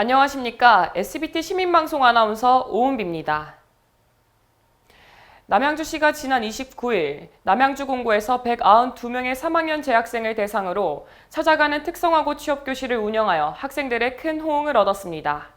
안녕하십니까. SBT 시민방송 아나운서 오은비입니다. 남양주시가 지난 29일 남양주 공고에서 192명의 3학년 재학생을 대상으로 찾아가는 특성화고 취업교실을 운영하여 학생들의 큰 호응을 얻었습니다.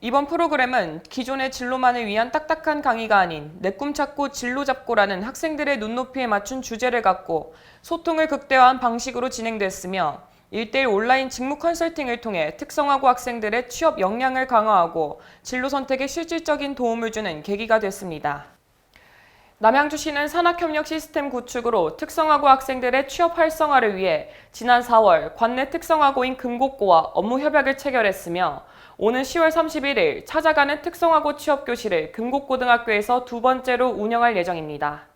이번 프로그램은 기존의 진로만을 위한 딱딱한 강의가 아닌 내 꿈 찾고 진로 잡고라는 학생들의 눈높이에 맞춘 주제를 갖고 소통을 극대화한 방식으로 진행됐으며 1대1 온라인 직무 컨설팅을 통해 특성화고 학생들의 취업 역량을 강화하고 진로 선택에 실질적인 도움을 주는 계기가 됐습니다. 남양주시는 산학협력 시스템 구축으로 특성화고 학생들의 취업 활성화를 위해 지난 4월 관내 특성화고인 금곡고와 업무 협약을 체결했으며 오는 10월 31일 찾아가는 특성화고 취업교실을 금곡고등학교에서 두 번째로 운영할 예정입니다.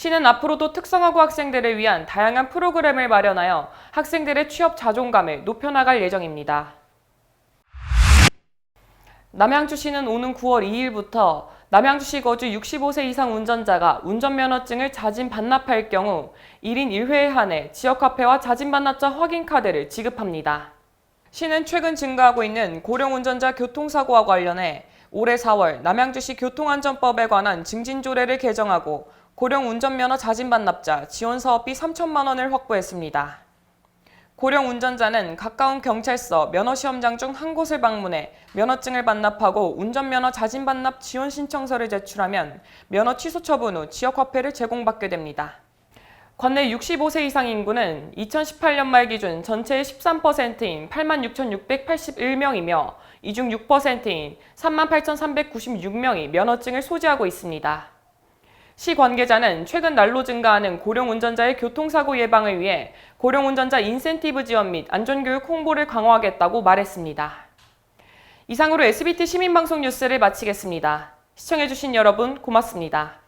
시는 앞으로도 특성화고 학생들을 위한 다양한 프로그램을 마련하여 학생들의 취업 자존감을 높여나갈 예정입니다. 남양주시는 오는 9월 2일부터 남양주시 거주 65세 이상 운전자가 운전면허증을 자진 반납할 경우 1인 1회에 한해 지역화폐와 자진 반납자 확인 카드를 지급합니다. 시는 최근 증가하고 있는 고령 운전자 교통사고와 관련해 올해 4월 남양주시 교통안전법에 관한 증진조례를 개정하고 고령 운전면허 자진 반납자 지원 사업비 3천만 원을 확보했습니다. 고령 운전자는 가까운 경찰서 면허 시험장 중 한 곳을 방문해 면허증을 반납하고 운전면허 자진 반납 지원 신청서를 제출하면 면허 취소 처분 후 지역 화폐를 제공받게 됩니다. 관내 65세 이상 인구는 2018년 말 기준 전체의 13%인 86,681명이며 이 중 6%인 38,396명이 면허증을 소지하고 있습니다. 시 관계자는 최근 날로 증가하는 고령 운전자의 교통사고 예방을 위해 고령 운전자 인센티브 지원 및 안전교육 홍보를 강화하겠다고 말했습니다. 이상으로 SBT 시민방송 뉴스를 마치겠습니다. 시청해주신 여러분 고맙습니다.